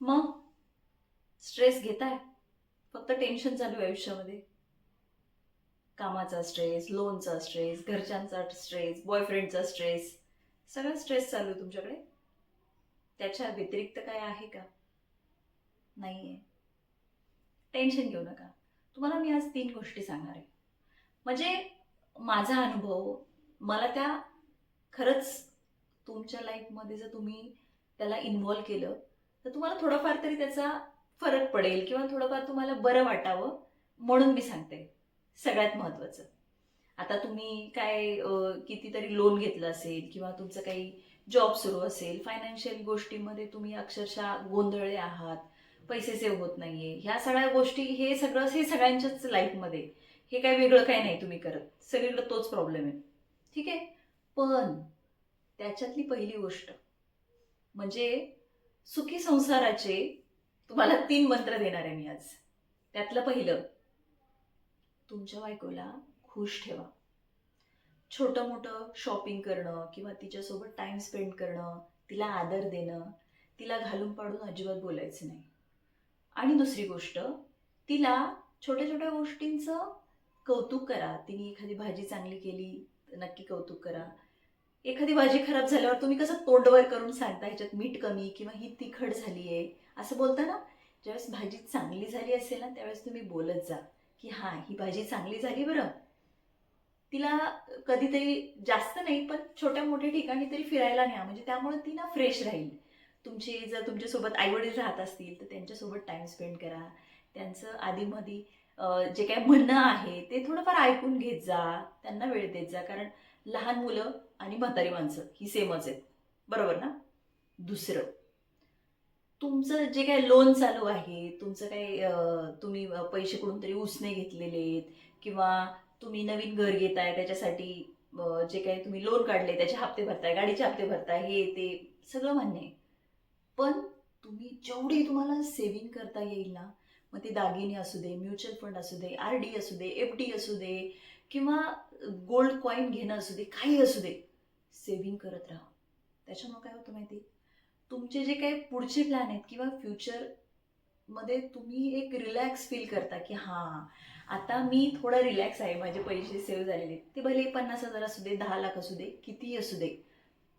मग? स्ट्रेस घेताय? फक्त टेन्शन चालू आहे आयुष्यामध्ये. कामाचा स्ट्रेस लोनचा स्ट्रेस घरच्यांचा स्ट्रेस बॉयफ्रेंडचा स्ट्रेस सगळा स्ट्रेस चालू आहे तुमच्याकडे. त्याच्या व्यतिरिक्त काय आहे का? नाही आहे टेन्शन घेऊ नका. तुम्हाला मी आज तीन गोष्टी सांगणार आहे. म्हणजे माझा अनुभव मला त्या खरंच तुमच्या लाईफमध्ये जर तुम्ही त्याला इन्व्हॉल्व केलं तर तुम्हाला थोडंफार तरी त्याचा फरक पडेल किंवा थोडंफार तुम्हाला बरं वाटावं म्हणून मी सांगते. सगळ्यात महत्त्वाचं आता तुम्ही काय कितीतरी लोन घेतलं असेल किंवा तुमचं काही जॉब सुरू असेल फायनान्शियल गोष्टीमध्ये तुम्ही अक्षरशः गोंधळले आहात पैसे सेव्ह होत नाहीये. ह्या सगळ्या गोष्टी हे सगळं हे सगळ्यांच्याच लाईफमध्ये हे काय वेगळं काय नाही तुम्ही करत. सगळीकडे तोच प्रॉब्लेम आहे. ठीक आहे? पण त्याच्यातली पहिली गोष्ट म्हणजे सुखी संसाराचे तुम्हाला तीन मंत्र देणार आहे मी आज. त्यातलं पहिलं तुमच्या बायकोला खुश ठेवा. छोटं मोठं शॉपिंग करणं किंवा तिच्यासोबत टाइम स्पेंड करणं तिला आदर देणं तिला घालून पाडून अजिबात बोलायचं नाही. आणि दुसरी गोष्ट तिला छोट्या छोट्या गोष्टींचं कौतुक करा. तिने एखादी भाजी चांगली केली तर नक्की कौतुक करा. एखादी भाजी खराब झाल्यावर तुम्ही कसं तोंडवर करून सांगता ह्याच्यात मीठ कमी किंवा ही तिखट झाली आहे असं बोलता ना? ज्यावेळेस भाजी चांगली झाली असेल ना त्यावेळेस तुम्ही बोलत जा की हां ही भाजी चांगली झाली बरं. तिला कधीतरी जास्त नाही पण छोट्या मोठ्या ठिकाणी तरी फिरायला न्या. म्हणजे त्यामुळे ती ना फ्रेश राहील. तुमचे जर तुमच्यासोबत आईवडील राहत असतील तर त्यांच्यासोबत टाईम स्पेंड करा. त्यांचं आधीमधी जे काय म्हणणं आहे ते थोडंफार ऐकून घेत जा. त्यांना वेळ देत जा. कारण लहान मुलं आणि म्हातारी माणसं ही सेमच आहेत. बरोबर ना? दुसरं. तुमचं जे काय लोन चालू आहे तुमचं काय तुम्ही पैसे कुठून तरी उसने घेतलेले आहेत किंवा तुम्ही नवीन घर घेताय त्याच्यासाठी जे काही तुम्ही लोन काढले त्याचे हप्ते भरताय गाडीचे हप्ते भरताय हे ते सगळं मान्य आहे. पण तुम्ही जेवढी तुम्हाला सेव्हिंग करता येईल ना मग ते दागिने असू दे म्युच्युअल फंड असू दे आर डी असू दे एफ डी असू दे किंवा गोल्ड कॉईन घेणं असू दे काही असू दे सेव्हिंग करत राहा. त्याच्यामुळे काय होतं माहिती? तुमचे जे काही पुढचे प्लॅन आहेत किंवा फ्युचरमध्ये तुम्ही एक रिलॅक्स फील करता की हां आता मी थोडा रिलॅक्स आहे माझे पैसे सेव्ह झालेले आहेत. ते भले पन्नास हजार असू दे दहा लाख असू दे कितीही असू दे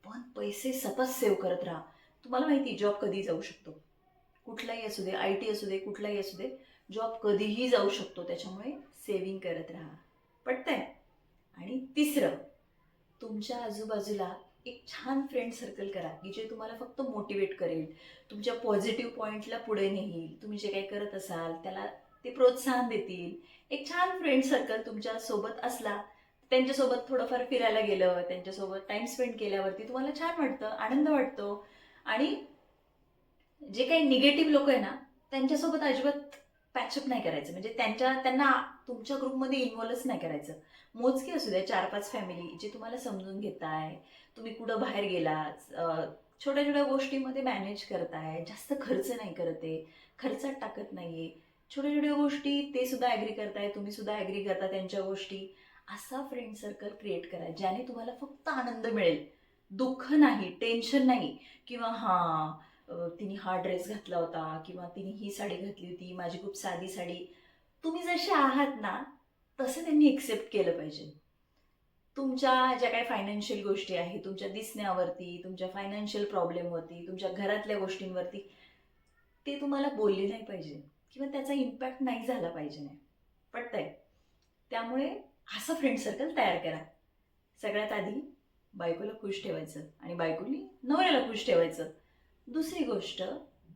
पण पैसे सतत सेव्ह करत राहा. तुम्हाला माहिती जॉब कधी जाऊ शकतो? कुठलाही असू दे आय टी असू दे कुठलाही असू दे जॉब कधीही जाऊ शकतो. त्याच्यामुळे सेव्हिंग करत राहा. पटतंय. आणि तिसरं तुमच्या आजूबाजूला एक छान फ्रेंड सर्कल करा की जे तुम्हाला फक्त मोटिवेट करेल. तुमच्या पॉझिटिव्ह पॉईंटला पुढे नेईल. तुम्ही जे काही करत असाल त्याला ते प्रोत्साहन देतील. एक छान फ्रेंड सर्कल तुमच्यासोबत असला त्यांच्यासोबत थोडंफार फिरायला गेलं त्यांच्यासोबत टाइम स्पेंड केल्यावरती तुम्हाला छान वाटतं आनंद वाटतो. आणि जे काही निगेटिव्ह लोक आहे ना त्यांच्यासोबत अजिबात पॅचअप नाही करायचं. म्हणजे त्यांच्या त्यांना तुमच्या ग्रुपमध्ये इन्व्हॉल्वच नाही करायचं. मोजके असू द्या चार पाच फॅमिली जे तुम्हाला समजून घेताय तुम्ही कुठं बाहेर गेला छोट्या छोट्या गोष्टीमध्ये मॅनेज करताय जास्त खर्च नाही करत आहे खर्चात टाकत नाहीये. छोट्या छोट्या गोष्टी ते सुद्धा ॲग्री करताय तुम्ही सुद्धा ॲग्री करता त्यांच्या गोष्टी. असा फ्रेंड सर्कल क्रिएट करा ज्याने तुम्हाला फक्त आनंद मिळेल. दुःख नाही टेन्शन नाही. किंवा हां तिने हा ड्रेस घातला होता किंवा तिने ही साडी घातली होती माझी खूप साधी साडी. तुम्ही जसे आहात ना तसं त्यांनी एक्सेप्ट केलं पाहिजे. तुमच्या ज्या काही फायनान्शियल गोष्टी आहेत तुमच्या दिसण्यावरती तुमच्या फायनान्शियल प्रॉब्लेमवरती तुमच्या घरातल्या गोष्टींवरती ते तुम्हाला बोलले नाही पाहिजे किंवा त्याचा इम्पॅक्ट नाही झाला पाहिजे. नाही पटतंय? त्यामुळे असं फ्रेंड सर्कल तयार करा. सगळ्यात आधी बायकोला खुश ठेवायचं आणि बायकोनी नवऱ्याला खुश ठेवायचं. दुसरी गोष्ट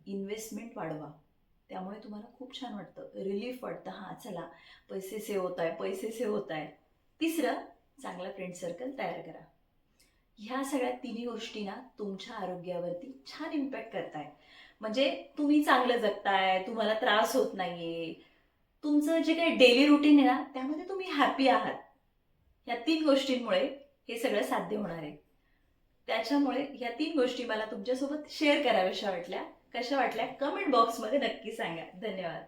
इन्व्हेस्टमेंट वाढवा. त्यामुळे तुम्हाला खूप छान वाटतं. रिलीफ वाटतं. हां चला पैसे सेव्ह होत आहे पैसे सेव्ह होत आहे तिसरं चांगला फ्रेंड सर्कल तयार करा. ह्या सगळ्या तिन्ही गोष्टी ना तुमच्या आरोग्यावरती छान इम्पॅक्ट करताय. म्हणजे तुम्ही चांगलं जगताय तुम्हाला त्रास होत नाहीये. तुमचं जे काही डेली रुटीन आहे ना त्यामध्ये तुम्ही हॅपी आहात. ह्या तीन गोष्टींमुळे हे सगळं साध्य होणार आहे. त्याच्यामुळे ह्या तीन गोष्टी मला तुमच्यासोबत शेअर कराव्याशा वाटल्या. कशा वाटल्या? कमेंट बॉक्समध्ये नक्की सांगा. धन्यवाद.